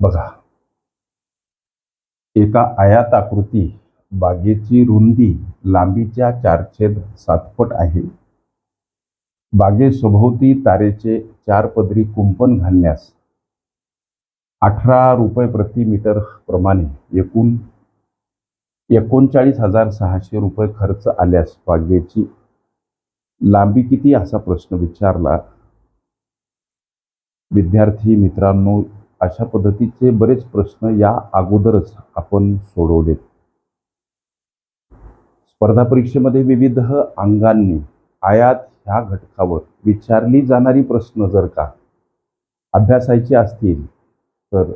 बघा. एका आयाताकृती बागेची रुंदी लांबीच्या चारछेद सातपट आहे. बागे सभोवती तारेचे चार पदरी कुंपण घालण्यास अठरा रुपये प्रति मीटर प्रमाणे एकूण एकोणचाळीस हजार सहाशे रुपये खर्च आल्यास बागेची लांबी किती? असा प्रश्न विचारला विद्यार्थी मित्रांनो अशा पद्धतीचे बरेच प्रश्न या अगोदरच आपण सोडवलेत. स्पर्धा परीक्षेमध्ये विविध अंगांनी आयात ह्या घटकावर विचारली जाणारी प्रश्न जर का अभ्यासायची असतील तर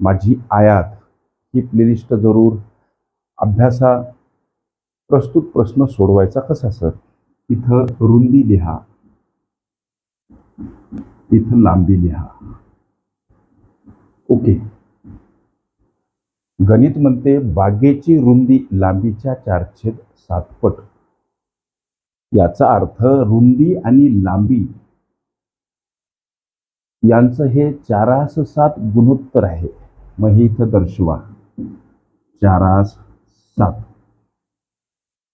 माझी आयात ही प्लेलिस्ट जरूर. अभ्यासा प्रस्तुत प्रश्न सोडवायचा कसा सर? इथं रुंदी लिहा. इथं लांबी लिहा. ओके. गणित म्हणते बागेची रुंदी लांबीच्या चारछेद सात पट. याचा अर्थ रुंदी आणि लांबी यांचं हे चारास सात गुणोत्तर आहे. मग हे इथं दर्शवा. चारास सात.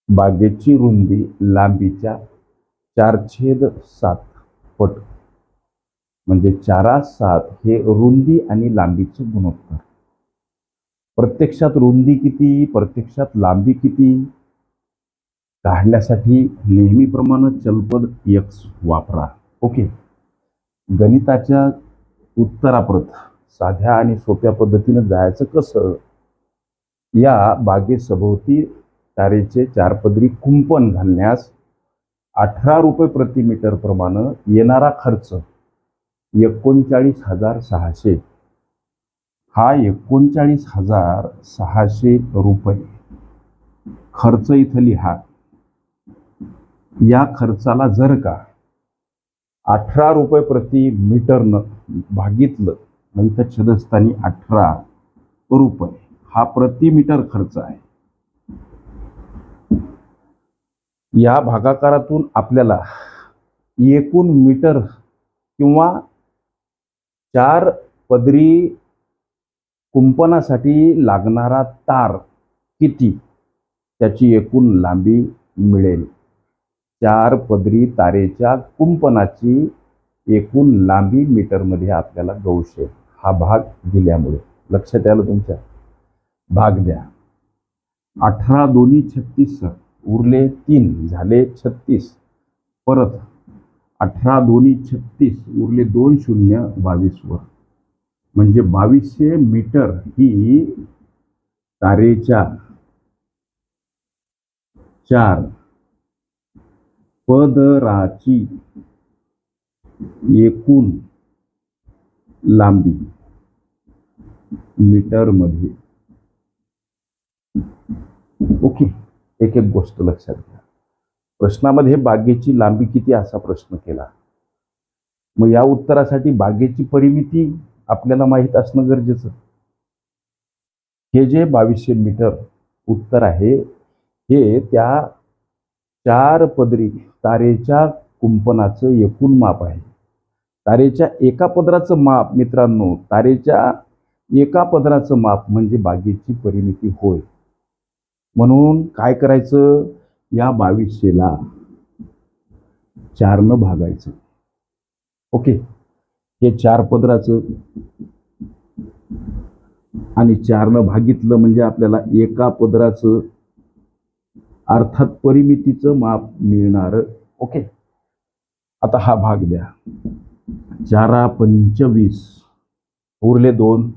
बागेची रुंदी लांबीच्या चारछेद सात पट. म्हणजे चारा सात हे रुंदी आणि लांबीचे गुणोत्तर. प्रत्यक्षात रुंदी किती प्रत्यक्षात लांबी किती? काढण्यासाठी नेहमीप्रमाणे चलपद यक्स वापरा. ओके गणिताच्या उत्तराप्रत साध्या आणि सोप्या पद्धतीनं जायचं कसं? या बागेसभोवती तारेचे चार पदरी कुंपण घालण्यास अठरा रुपये प्रति मीटर प्रमाणे येणारा खर्च. एकोणचाळीस हजार सहाशे. हा एकोणचाळीस हजार सहाशे रुपये खर्च इथं लिहा. या खर्चाला जर का अठरा रुपये प्रति मीटरनं भागितलं मग तर छदस्थानी अठरा रुपये हा प्रति मीटर खर्च आहे. या भागाकारातून आपल्याला एकूण मीटर किंवा चार पदरी कुंपणासाठी लागणारा तार किती? त्याची एकूण लांबी मिळेल. चार पदरी तारेच्या कुंपणाची एकूण लांबी मीटरमध्ये आपल्याला गौशे हा भाग दिल्यामुळे. लक्षात आलं तुमच्या. भाग द्या. अठरा दोन्ही छत्तीस उरले तीन. झाले छत्तीस. परत अठरा दोन्ही छत्तीस उरले दोन शून्य बावीसवर म्हणजे बावीसशे मीटर ही तारेच्या चार पदराची एकूण लांबी मीटरमध्ये. ओके एक एक गोष्ट लक्षात घ्या. प्रश्नामध्ये बागेची लांबी किती असा प्रश्न केला? मग या उत्तरासाठी बागेची परिमिती आपल्याला माहीत असणं गरजेचं. हे जे बावीसशे मीटर उत्तर आहे हे त्या चार पदरी तारेच्या कुंपणाचं एकूण माप आहे. तारेच्या एका पदराचं माप मित्रांनो तारेच्या एका पदराचं माप म्हणजे बागेची परिमिती होय. म्हणून काय करायचं? या बावीसशेला चारनं भागायचं. ओके? हे चार पदराचं आणि चारनं भागितलं म्हणजे आपल्याला एका पदराचं अर्थात परिमितीचं माप मिळणार. ओके? आता हा भाग द्या. चारा पंचवीस. उरले दोन.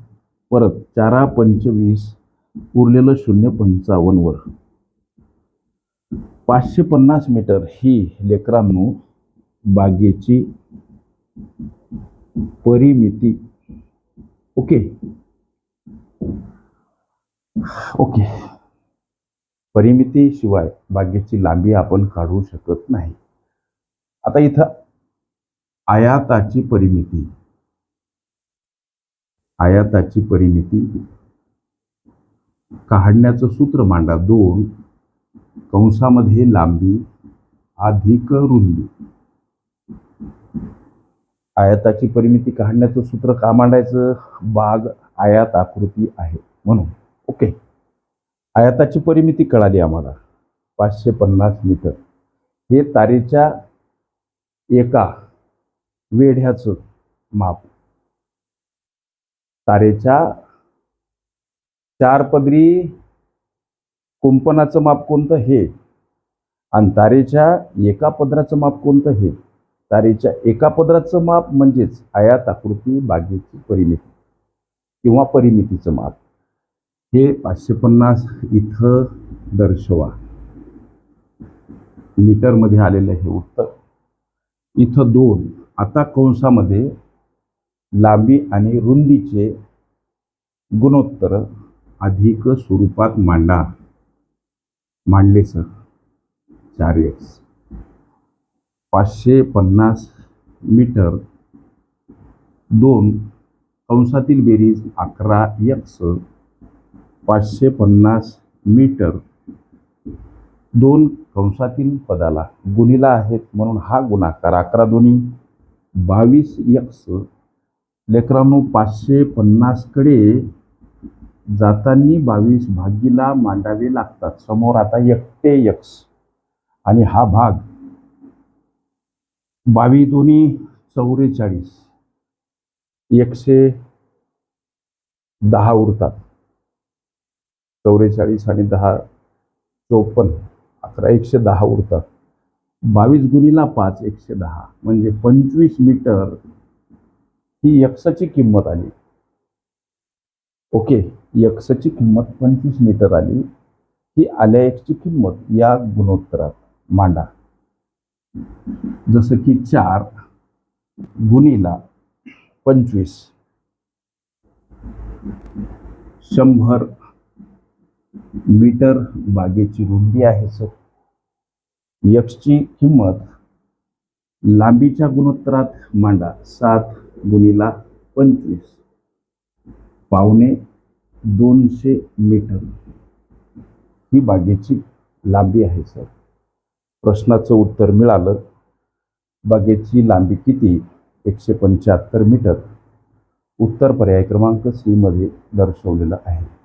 परत चारा पंचवीस. उरलेलं शून्य पंचावन्नवर पाचशे पन्नास मीटर ही लेकरांनो बागेची परिमिती. ओके? ओके. परिमितीशिवाय बागेची लांबी आपण काढू शकत नाही. आता इथं आयाताची परिमिती. आयाताची परिमिती. काढण्याचं सूत्र मांडा. दोन कंसामध्ये लांबी अधिक रुंदी. आयताची परिमिती काढण्याचं सूत्र का मांडायचं? बाग आयात आकृती आहे म्हणून. ओके. आयाताची परिमिती कळाली आम्हाला. पाचशे पन्नास मीटर. हे तारेच्या एका वेढ्याचं माप. तारेच्या चार पदरी कुंपणाचं माप कोणतं हे? आणि तारेच्या एका पदराचं माप कोणतं हे? तारेच्या एका पदराचं माप म्हणजेच आयात आकृती बागेची परिमिती किंवा परिमितीचं माप. हे पाचशे पन्नास इथं दर्शवा. मीटरमध्ये आलेलं हे उत्तर. इथं दोन. आता कंसामध्ये लांबी आणि रुंदीचे गुणोत्तर अधिक स्वरूपात मांडा. मांडले सर. चार एक्स पाचशे पन्नास मीटर दोन कंसातील बेरीज अकरा एक्स पाचशे पन्नास मीटर दोन कंसातील पदाला गुणिला आहेत म्हणून हा गुणाकार अकरा दोन्ही. बावीस एक्स लेकरांनो पाचशे पन्नासकडे जाताना बावीस भागीला मांडावे लागतात. समोर आता एकटे यक्स आणि हा भाग बावीस दोन्ही चौवेचाळीस एकशे दहा उरतात. चौवेचाळीस आणि दहा चोपन्न. अकरा एकशे दहा उरतात. बावीस गुणीला पाच एकशे दहा. म्हणजे पंचवीस मीटर ही यक्षाची किंमत आली ओके. यक्षची किंमत पंचवीस मीटर आली. ही आल्या एक्सची किंमत या गुणोत्तरात. मांडा. जसं की चार गुणीला पंचवीस. शंभर मीटर बागेची रुंदी आहे सर. यक्षची किंमत लांबीच्या गुणोत्तरात मांडा. सात गुणीला पंचवीस. पावणे दोनशे मीटर. ही बागेची लांबी आहे सर. प्रश्नाचं उत्तर मिळालं. बागेची लांबी किती? एकशे पंच्याहत्तर मीटर. उत्तर पर्याय क्रमांक सीमध्ये दर्शवलेला दर्शवलेलं आहे.